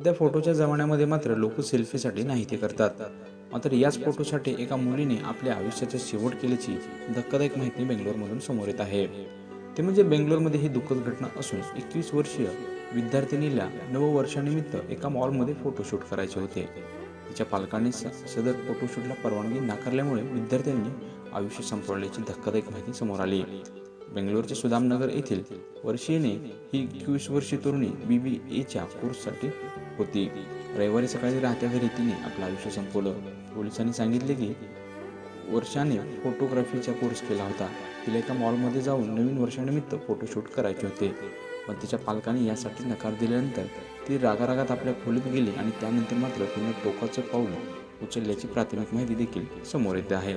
त्या फोटोच्या जमान्यामध्ये मात्र लोक सेल्फीसाठी नाही ते करतात. मात्र याच फोटोसाठी एका मुलीने आपल्या आयुष्याचा शेवट केल्याची धक्कादायक माहिती बेंगलोरमधून समोर येत आहे. ते म्हणजे बेंगलोरमध्ये ही दुःखद घटना असून एकवीस वर्षीय विद्यार्थिनीला नववर्षानिमित्त एका मॉलमध्ये फोटोशूट करायचे होते. तिच्या पालकांनी सदर फोटोशूटला परवानगी नाकारल्यामुळे विद्यार्थ्यांनी आयुष्य संपवल्याची धक्कादायक माहिती समोर आली. बेंगलोरच्या सुदामनगर येथील वर्षीने ही एकवीस वर्षीय तरुणी बी बी एच्या कोर्ससाठी होती. रविवारी सकाळी राहत्या घरी तिने आपलं आयुष्य संपवलं. पोलिसांनी सांगितले की वर्षाने फोटोग्राफीचा कोर्स केला होता. तिला एका मॉलमध्ये जाऊन नवीन वर्षानिमित्त फोटोशूट करायचे होते. पण तिच्या पालकांनी यासाठी नकार दिल्यानंतर ती रागारागात आपल्या खोलीत गेली आणि त्यानंतर मात्र तिने टोकाचं पाऊल उचलल्याची प्राथमिक माहिती देखील समोर येते आहे.